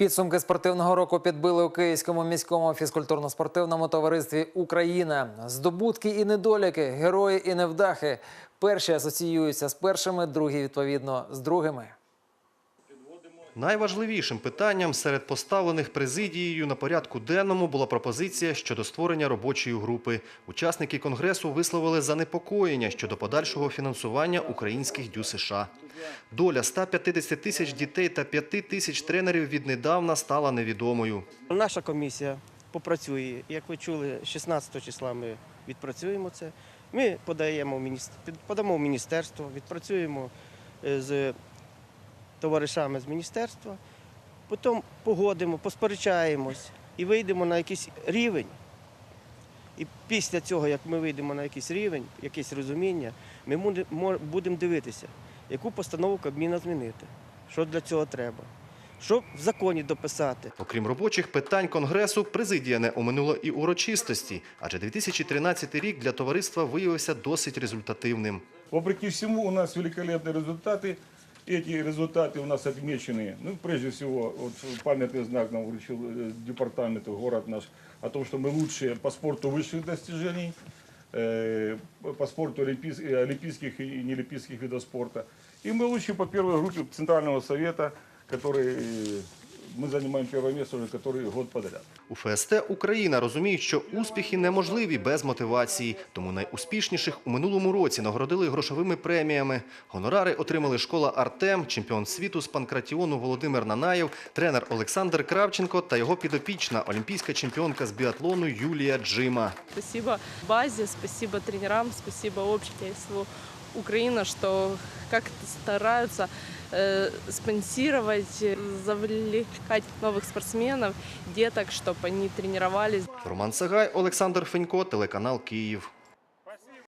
Підсумки спортивного року підбили у Київському міському фізкультурно-спортивному товаристві Україна. Здобутки і недоліки, герої і невдахи. Перші асоціюються з першими, другі відповідно з другими. Найважливішим питанням серед поставлених президією на порядку денному була пропозиція щодо створення робочої групи. Учасники конгресу висловили занепокоєння щодо подальшого фінансування українських дю США. Доля 150 тисяч дітей та 5 тисяч тренерів віднедавна стала невідомою. Наша комісія попрацює. Як ви чули, 16 числа ми відпрацюємо це. Ми подаємо подамо в міністерство, відпрацюємо е, з товаришами з міністерства, потім погодимо, посперечаємось і вийдемо на якийсь рівень. І після цього, як ми вийдемо на якийсь рівень, якесь розуміння, ми будемо дивитися, яку постанову Кабміна змінити, що для цього треба, що в законі дописати. Окрім робочих питань конгресу, президія не оминула і урочистості, адже 2013 рік для товариства виявився досить результативним. Вопреки всему, у нас великолепные результаты Эти результаты у нас отмечены, ну, прежде всего, вот памятный знак нам вручил э, департамент, город наш, о том, что мы лучшие по спорту высших достижений, э, по спорту олимпийс- э, олимпийских и неолимпийских видов спорта. И мы лучшие по первой группе Центрального совета, который э, мы занимаем первое место уже который год подряд. У ФСТ Україна розуміють, що успіхи неможливі без мотивації, тому найуспішніших у минулому році нагородили грошовими преміями. Гонорари отримали школа Артем, чемпіон світу з панкратіону Володимир Нанаєв, тренер Олександр Кравченко та його підопічна олімпійська чемпіонка з біатлону Юлія Джима. Спасибо базе, спасибо тренерам, спасибо обществу Украины, что как-то стараются э, спонсировать, э, завлекать новых спортсменов, деток, чтобы они тренировались. Роман Сагай, Олександр Фенько, телеканал Київ.